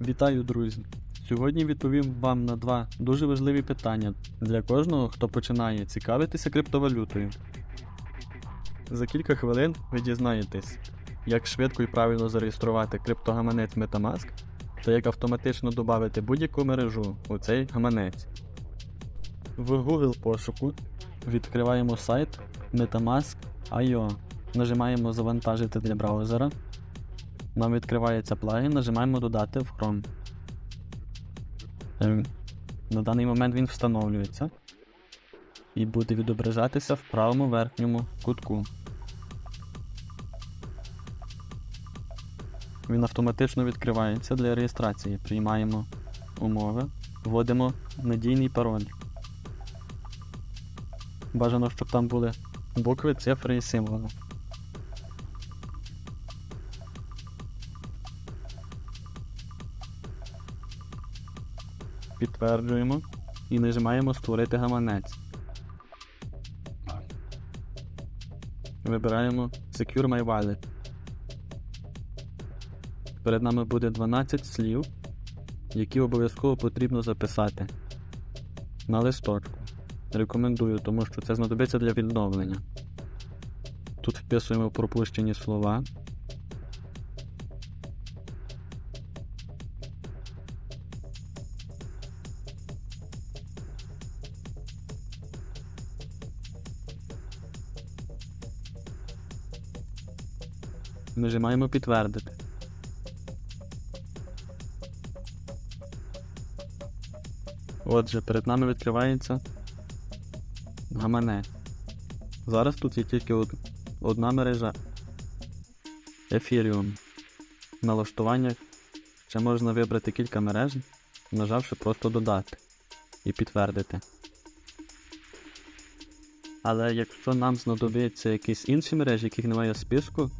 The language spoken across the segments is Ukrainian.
Вітаю, друзі! Сьогодні відповім вам на два дуже важливі питання для кожного, хто починає цікавитися криптовалютою. За кілька хвилин ви дізнаєтесь, як швидко і правильно зареєструвати криптогаманець Metamask та як автоматично додати будь-яку мережу у цей гаманець. В Google пошуку відкриваємо сайт Metamask.io. Нажимаємо Завантажити для браузера. Нам відкривається плагін, нажимаємо Додати в Chrome. Ем, На даний момент він встановлюється і буде відображатися в правому верхньому кутку. Він автоматично відкривається для реєстрації. Приймаємо умови, вводимо надійний пароль. Бажано, щоб там були букви, цифри і символи. Підтверджуємо і нажимаємо Створити гаманець. Вибираємо Secure My Wallet. Перед нами буде 12 слів, які обов'язково потрібно записати на листочку. Рекомендую, тому що це знадобиться для відновлення. Тут вписуємо пропущені слова. Нажимаємо підтвердити. Отже, перед нами відкривається гаманець. Зараз тут є тільки од- одна мережа Ethereum. В налаштуваннях ще можна вибрати кілька мереж, нажавши просто додати і підтвердити. Але якщо нам знадобиться якісь інші мережі, яких немає в списку,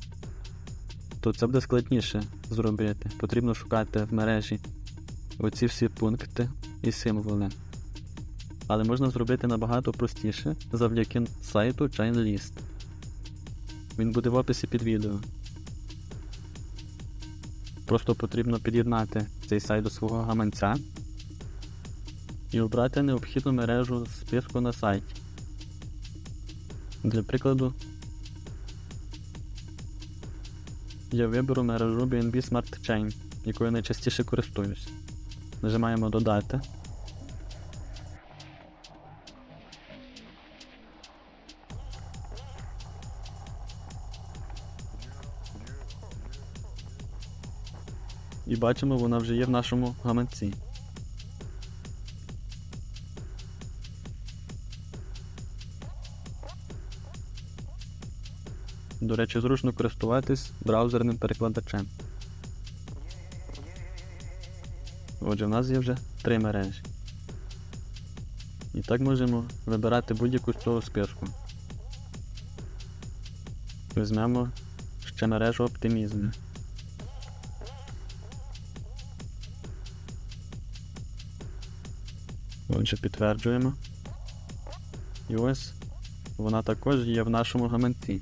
то це буде складніше зробити. Потрібно шукати в мережі оці всі пункти і символи. Але можна зробити набагато простіше завдяки сайту ChainList. Він буде в описі під відео. Просто потрібно під'єднати цей сайт до свого гаманця і обрати необхідну мережу списку на сайті. Для прикладу, я виберу мережу BNB Smart Chain, якою найчастіше користуюсь. Нажимаємо Додати. І бачимо, вона вже є в нашому гаманці. До речі, зручно користуватись браузерним перекладачем. Отже, в нас є вже три мережі. І так можемо вибирати будь-яку з цього списку. Візьмемо ще мережу оптимізму. Отже, підтверджуємо. І ось вона також є в нашому гаманці.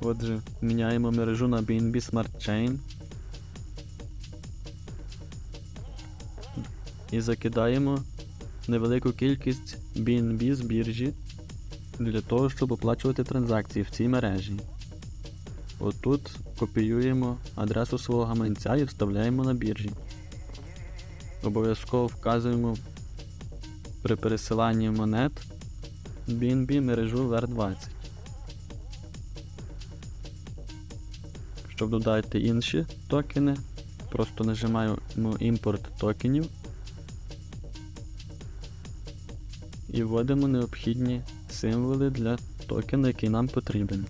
Отже, міняємо мережу на BNB Smart Chain. І закидаємо невелику кількість BNB з біржі для того, щоб оплачувати транзакції в цій мережі. Отут копіюємо адресу свого гаманця і вставляємо на біржі. Обов'язково вказуємо при пересиланні монет BNB мережу VR20. Щоб додати інші токени, просто нажимаємо імпорт токенів і вводимо необхідні символи для токена, який нам потрібен.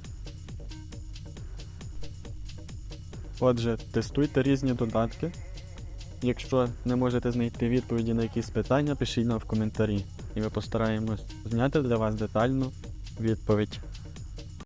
Отже, тестуйте різні додатки. Якщо не можете знайти відповіді на якісь питання, пишіть нам в коментарі, і ми постараємось зняти для вас детальну відповідь.